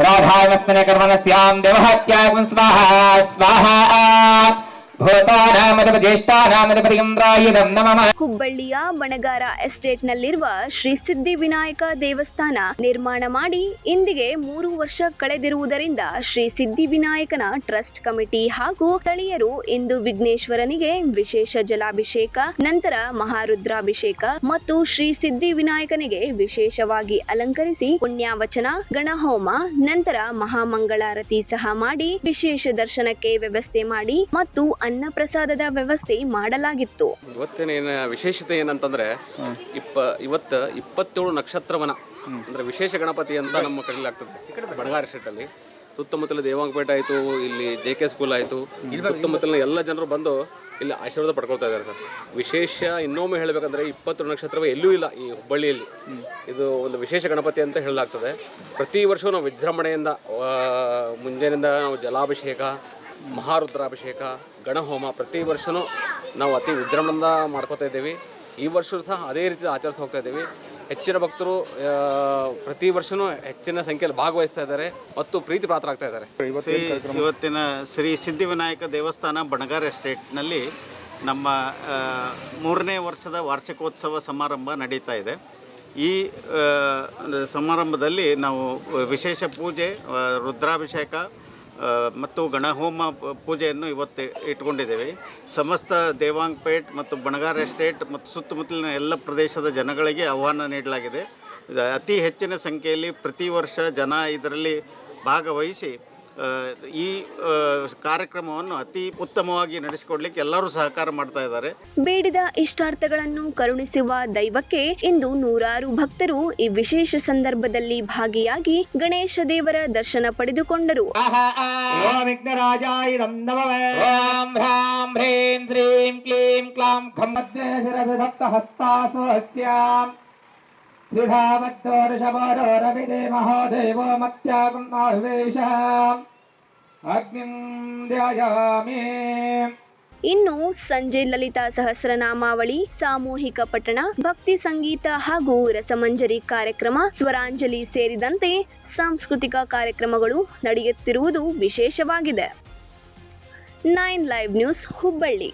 राधावस्मने कर्मणस्यां देवहत्यागुं स्वाहा स्वाहा। ಹುಬ್ಬಳ್ಳಿಯ ಮಣಗಾರ ಎಸ್ಟೇಟ್ನಲ್ಲಿರುವ ಶ್ರೀ ಸಿದ್ಧಿ ವಿನಾಯಕ ದೇವಸ್ಥಾನ ನಿರ್ಮಾಣ ಮಾಡಿ ಇಂದಿಗೆ ಮೂರು ವರ್ಷ ಕಳೆದಿರುವುದರಿಂದ ಶ್ರೀ ಸಿದ್ಧಿ ವಿನಾಯಕನ ಟ್ರಸ್ಟ್ ಕಮಿಟಿ ಹಾಗೂ ಸ್ಥಳೀಯರು ಇಂದು ವಿಘ್ನೇಶ್ವರನಿಗೆ ವಿಶೇಷ ಜಲಾಭಿಷೇಕ, ನಂತರ ಮಹಾರುದ್ರಾಭಿಷೇಕ ಮತ್ತು ಶ್ರೀ ಸಿದ್ಧಿ ವಿನಾಯಕನಿಗೆ ವಿಶೇಷವಾಗಿ ಅಲಂಕರಿಸಿ ಪುಣ್ಯಾವಚನ, ಗಣಹೋಮ, ನಂತರ ಮಹಾಮಂಗಳಾರತಿ ಸಹ ಮಾಡಿ ವಿಶೇಷ ದರ್ಶನಕ್ಕೆ ವ್ಯವಸ್ಥೆ ಮಾಡಿ ಮತ್ತು ಅನ್ನಪ್ರಸಾದದ ವ್ಯವಸ್ಥೆ ಮಾಡಲಾಗಿತ್ತು. ಇವತ್ತಿನ ವಿಶೇಷತೆ ಏನಂತಂದ್ರೆ, ಇಪ್ಪ, ಇವತ್ತು ಇಪ್ಪತ್ತೇಳು ನಕ್ಷತ್ರವನ, ಅಂದ್ರೆ ವಿಶೇಷ ಗಣಪತಿ ಅಂತ ನಮ್ಮ ಕರೀಲಾಗ್ತದೆ ಬಣಗಾರ ಶೆಟ್ಟಲ್ಲಿ. ಸುತ್ತಮುತ್ತಲ ದೇವಾಂಗಪೇಟೆ ಆಯಿತು, ಇಲ್ಲಿ ಜೆ ಕೆ ಸ್ಕೂಲ್ ಆಯಿತು. ಸುತ್ತಮುತ್ತಲಿನ ಎಲ್ಲ ಜನರು ಬಂದು ಇಲ್ಲಿ ಆಶೀರ್ವಾದ ಪಡ್ಕೊಳ್ತಾ ಇದ್ದಾರೆ ಸರ್. ವಿಶೇಷ ಇನ್ನೊಮ್ಮೆ ಹೇಳಬೇಕಂದ್ರೆ ಇಪ್ಪತ್ತು ನಕ್ಷತ್ರವೇ ಎಲ್ಲೂ ಇಲ್ಲ ಈ ಹುಬ್ಬಳ್ಳಿಯಲ್ಲಿ. ಇದು ಒಂದು ವಿಶೇಷ ಗಣಪತಿ ಅಂತ ಹೇಳಲಾಗ್ತದೆ. ಪ್ರತಿ ವರ್ಷವೂ ನಾವು ವಿಜೃಂಭಣೆಯಿಂದ ಮುಂಜಾನೆಯಿಂದ ನಾವು ಜಲಾಭಿಷೇಕ ಮಹಾರುದ್ರಾಭಿಷೇಕ, ಗಣಹೋಮ ಪ್ರತಿ ವರ್ಷವೂ ನಾವು ಅತಿ ವಿಜೃಂಭಣೆಯಿಂದ ಮಾಡ್ಕೋತಾ ಇದ್ದೀವಿ. ಈ ವರ್ಷವೂ ಸಹ ಅದೇ ರೀತಿ ಆಚರಿಸಿ ಹೋಗ್ತಾ ಇದ್ದೀವಿ. ಹೆಚ್ಚಿನ ಭಕ್ತರು ಪ್ರತಿ ವರ್ಷವೂ ಹೆಚ್ಚಿನ ಸಂಖ್ಯೆಯಲ್ಲಿ ಭಾಗವಹಿಸ್ತಾ ಇದ್ದಾರೆ ಮತ್ತು ಪ್ರೀತಿ ಪಾತ್ರರಾಗ್ತಾ ಇದ್ದಾರೆ. ಇವತ್ತಿನ ಶ್ರೀ ಸಿದ್ಧಿವಿನಾಯಕ ದೇವಸ್ಥಾನ ಬಣಗಾರ್ ಎಸ್ಟೇಟ್ನಲ್ಲಿ ನಮ್ಮ ಮೂರನೇ ವರ್ಷದ ವಾರ್ಷಿಕೋತ್ಸವ ಸಮಾರಂಭ ನಡೀತಾ ಇದೆ. ಈ ಸಮಾರಂಭದಲ್ಲಿ ನಾವು ವಿಶೇಷ ಪೂಜೆ ರುದ್ರಾಭಿಷೇಕ ಮತ್ತು ಗಣಹೋಮ ಪೂಜೆಯನ್ನು ಇವತ್ತು ಇಟ್ಕೊಂಡಿದ್ದೇವೆ. ಸಮಸ್ತ ದೇವಾಂಗ್ಪೇಟ್ ಮತ್ತು ಬಣಗಾರ್ ಎಸ್ಟೇಟ್ ಮತ್ತು ಸುತ್ತಮುತ್ತಲಿನ ಎಲ್ಲ ಪ್ರದೇಶದ ಜನಗಳಿಗೆ ಆಹ್ವಾನ ನೀಡಲಾಗಿದೆ. ಅತಿ ಹೆಚ್ಚಿನ ಸಂಖ್ಯೆಯಲ್ಲಿ ಪ್ರತಿ ವರ್ಷ ಜನ ಇದರಲ್ಲಿ ಭಾಗವಹಿಸಿ ಈ ಕಾರ್ಯಕ್ರಮವನ್ನು ಅತಿ ಉತ್ತಮವಾಗಿ ನಡೆಸಿಕೊಡ್ಲಿಕ್ಕೆ ಎಲ್ಲರೂ ಸಹಕಾರ ಮಾಡ್ತಾ ಇದ್ದಾರೆ. ಬೇಡಿದ ಇಷ್ಟಾರ್ಥಗಳನ್ನು ಕರುಣಿಸುವ ದೈವಕ್ಕೆ ಇಂದು ನೂರಾರು ಭಕ್ತರು ಈ ವಿಶೇಷ ಸಂದರ್ಭದಲ್ಲಿ ಭಾಗಿಯಾಗಿ ಗಣೇಶ ದೇವರ ದರ್ಶನ ಪಡೆದುಕೊಂಡರು. नमः ॐ ह्रां ह्रीं श्रीं क्लीं क्लौं खं मध्ये शिरसि दत्तहस्तासु हस्त्याम् त्रिधावद्धोर्षभोरो रविदेमहो देवो मत्यागम् आह्वेशः अग्निं ध्यायामि ಇನ್ನು ಸಂಜೆ ಲಲಿತಾ ಸಹಸ್ರನಾಮಾವಳಿ ಸಾಮೂಹಿಕ ಪಠಣ ಭಕ್ತಿ ಸಂಗೀತ ಹಾಗೂ ರಸಮಂಜರಿ ಕಾರ್ಯಕ್ರಮ ಸ್ವರಾಂಜಲಿ ಸೇರಿದಂತೆ ಸಾಂಸ್ಕೃತಿಕ ಕಾರ್ಯಕ್ರಮಗಳು ನಡೆಯುತ್ತಿರುವುದು ವಿಶೇಷವಾಗಿದೆ ನೈನ್ ಲೈವ್ ನ್ಯೂಸ್ ಹುಬ್ಬಳ್ಳಿ